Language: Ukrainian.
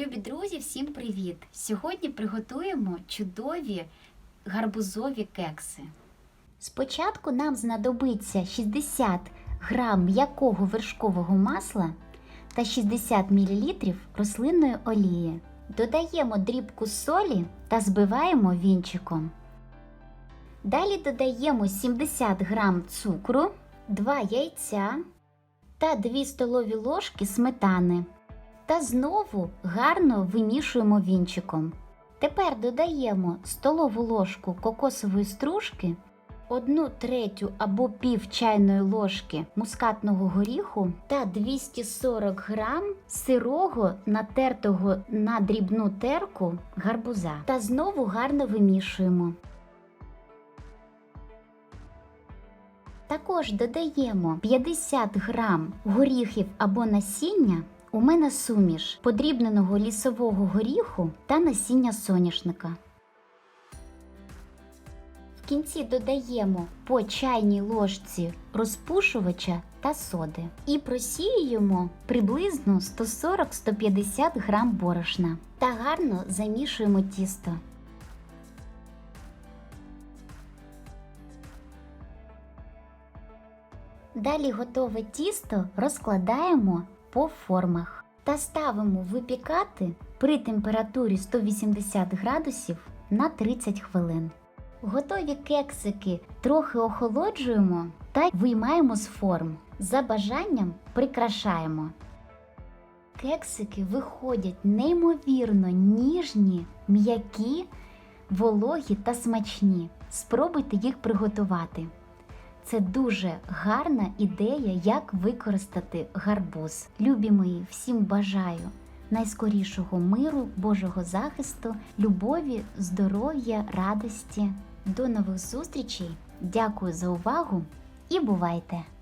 Любі друзі, всім привіт! Сьогодні приготуємо чудові гарбузові кекси. Спочатку нам знадобиться 60 грам м'якого вершкового масла та 60 мл рослинної олії. Додаємо дрібку солі та збиваємо вінчиком. Далі додаємо 70 грам цукру, 2 яйця та 2 столові ложки сметани. Та знову гарно вимішуємо вінчиком. Тепер додаємо столову ложку кокосової стружки, 1 третю або пів чайної ложки мускатного горіху та 240 грам сирого натертого на дрібну терку гарбуза. Та знову гарно вимішуємо. Також додаємо 50 грам горіхів або насіння. У мене суміш подрібненого лісового горіху та насіння соняшника. В кінці додаємо по чайній ложці розпушувача та соди і просіюємо приблизно 140-150 грам борошна та гарно замішуємо тісто. Далі готове тісто розкладаємо по формах та ставимо випікати при температурі 180 градусів на 30 хвилин. Готові кексики трохи охолоджуємо та виймаємо з форм. За бажанням прикрашаємо. Кексики виходять неймовірно ніжні, м'які, вологі та смачні. Спробуйте їх приготувати. Це дуже гарна ідея, як використати гарбуз. Любі мої, всім бажаю найскорішого миру, Божого захисту, любові, здоров'я, радості. До нових зустрічей. Дякую за увагу і бувайте!